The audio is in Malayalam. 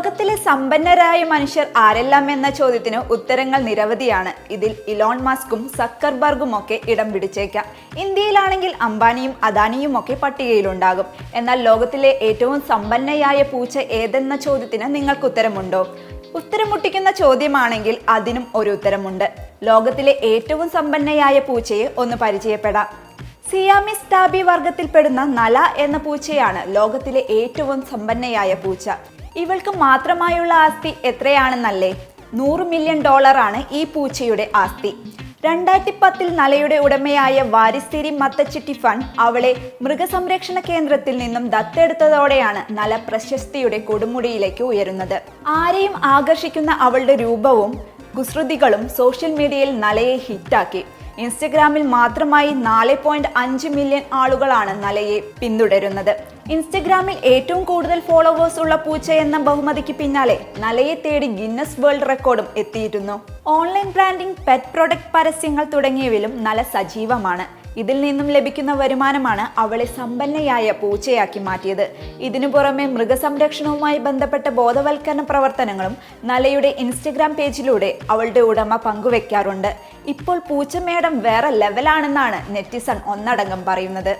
ലോകത്തിലെ സമ്പന്നരായ മനുഷ്യർ ആരെല്ലാം എന്ന ചോദ്യത്തിന് ഉത്തരങ്ങൾ നിരവധിയാണ്. ഇതിൽ ഇലോൺ മാസ്കും സക്കർബർഗും ഒക്കെ ഇടം പിടിച്ചേക്കാം. ഇന്ത്യയിലാണെങ്കിൽ അംബാനിയും അദാനിയും ഒക്കെ പട്ടികയിലുണ്ടാകും. എന്നാൽ ലോകത്തിലെ ഏറ്റവും സമ്പന്നയായ പൂച്ച ഏതെന്ന ചോദ്യത്തിന് നിങ്ങൾക്ക് ഉത്തരമുണ്ടോ? ഉത്തരം മുട്ടിക്കുന്ന ചോദ്യമാണെങ്കിൽ അതിനും ഒരു ഉത്തരമുണ്ട്. ലോകത്തിലെ ഏറ്റവും സമ്പന്നയായ പൂച്ചയെ ഒന്ന് പരിചയപ്പെടാം. സിയാമിസ് ടാബി വർഗത്തിൽപ്പെടുന്ന നല എന്ന പൂച്ചയാണ് ലോകത്തിലെ ഏറ്റവും സമ്പന്നയായ പൂച്ച. ഇവൾക്ക് മാത്രമായുള്ള ആസ്തി എത്രയാണെന്നല്ലേ? നൂറ് മില്യൺ ഡോളറാണ് ഈ പൂച്ചയുടെ ആസ്തി. രണ്ടായിരത്തി പത്തിൽ നലയുടെ ഉടമയായ വാരിസ്ഥിരി മത്തച്ചിട്ടി ഫണ്ട് അവളെ മൃഗസംരക്ഷണ കേന്ദ്രത്തിൽ നിന്നും ദത്തെടുത്തതോടെയാണ് നല പ്രശസ്തിയുടെ കൊടുമുടിയിലേക്ക് ഉയരുന്നത്. ആരെയും ആകർഷിക്കുന്ന അവളുടെ രൂപവും കുസൃതികളും സോഷ്യൽ മീഡിയയിൽ നലയെ ഹിറ്റാക്കി ഇൻസ്റ്റഗ്രാമിൽ മാത്രമായി നാല് പോയിന്റ് അഞ്ച് മില്യൺ ആളുകളാണ് നലയെ പിന്തുടരുന്നത്. ഇൻസ്റ്റഗ്രാമിൽ ഏറ്റവും കൂടുതൽ ഫോളോവേഴ്സ് ഉള്ള പൂച്ച എന്ന ബഹുമതിക്ക് പിന്നാലെ നലയെ തേടി ഗിന്നസ് വേൾഡ് റെക്കോർഡും എത്തിയിരുന്നു. ഓൺലൈൻ ബ്രാൻഡിംഗ് പെറ്റ് പ്രൊഡക്റ്റ് പരസ്യങ്ങൾ തുടങ്ങിയവയിലും നല സജീവമാണ്. ഇതിൽ നിന്നും ലഭിക്കുന്ന വരുമാനമാണ് അവളെ സമ്പന്നയായ പൂച്ചയാക്കി മാറ്റിയത്. ഇതിനു പുറമെ മൃഗസംരക്ഷണവുമായി ബന്ധപ്പെട്ട ബോധവൽക്കരണ പ്രവർത്തനങ്ങളും നലയുടെ ഇൻസ്റ്റഗ്രാം പേജിലൂടെ അവളുടെ ഉടമ പങ്കുവെക്കാറുണ്ട്. ഇപ്പോൾ പൂച്ചമേടം വേറെ ലെവലാണെന്നാണ് നെറ്റിസൺ ഒന്നടങ്കം പറയുന്നത്.